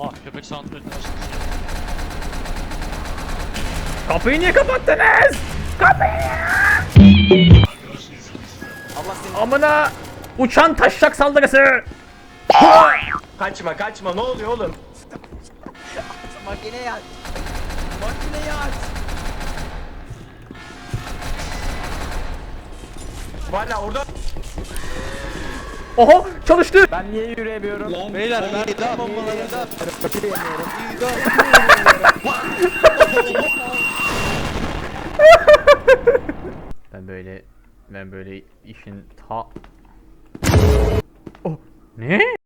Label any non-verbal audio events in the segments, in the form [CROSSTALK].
Ah köpek soundtrack'ini açtı. Kapıyı niye kapattınız? Kapıyı! Allah seni Amına uçan taşşak saldırısı. kaçma kaçma ne oluyor oğlum? Makineyi aç. Makineyi aç. Valla orada Oho çalıştı. ben niye yürüyemiyorum? Beyler ben bombaları da [LAUGHS] Ben böyle ben böyle işin ta Oh ne?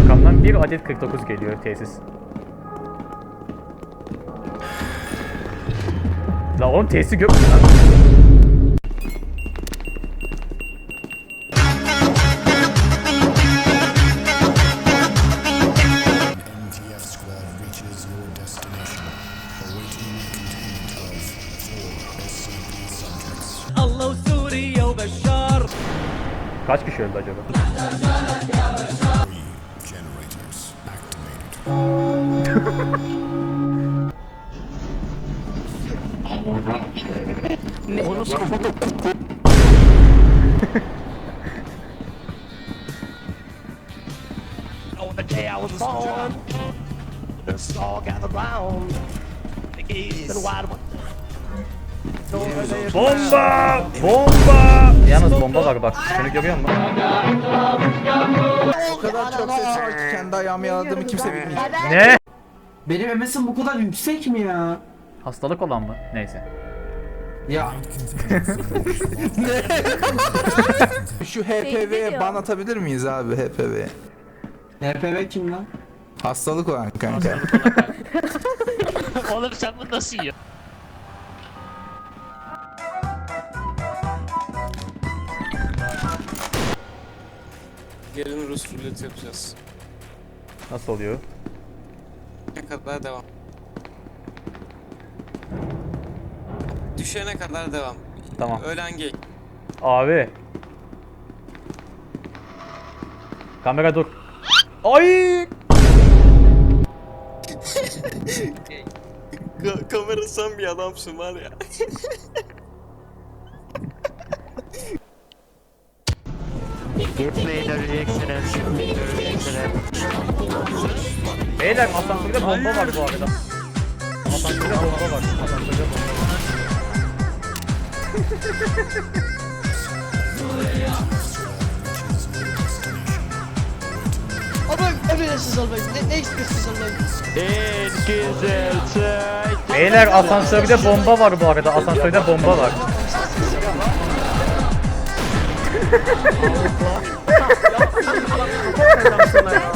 Arkamdan bir adet 49 geliyor tesis. La oğlum tesisi gök mü lan? Kaç kişi öldü acaba? [LAUGHS] Oh, the day I was born. The all gathered round. The gates and wide ones. Bomba! Bomba! Yalnız bomba var bak. Şunu görüyor musun? O kadar çok ses var ki kendi ayağımı yaladığımı kimse bilmeyecek. Ne? Benim MS'im bu kadar yüksek mi ya? Hastalık olan mı? Neyse. Ya [LAUGHS] Şu HPV'ye ban atabilir miyiz abi HPV'ye? NPV kim lan? Hastalık olan kanka. [LAUGHS] Oğlum sen bunu nasıl yiyorsun? Gelin Rus ruleti yapacağız. Nasıl oluyor? Ne kadar devam. Düşene kadar devam. Tamam. Ölen gay. Abi. Kamera dur. Ay! Ka kamera sen bir adamsın var ya. [LAUGHS] Beyler asansörde bomba var bu arada. Asansörde bomba var. Asansörde bomba var. Ne, ne istiyorsunuz? Beyler asansörde bomba var bu arada. Asansörde bomba var. Allah'ım. Ya sen sana ya.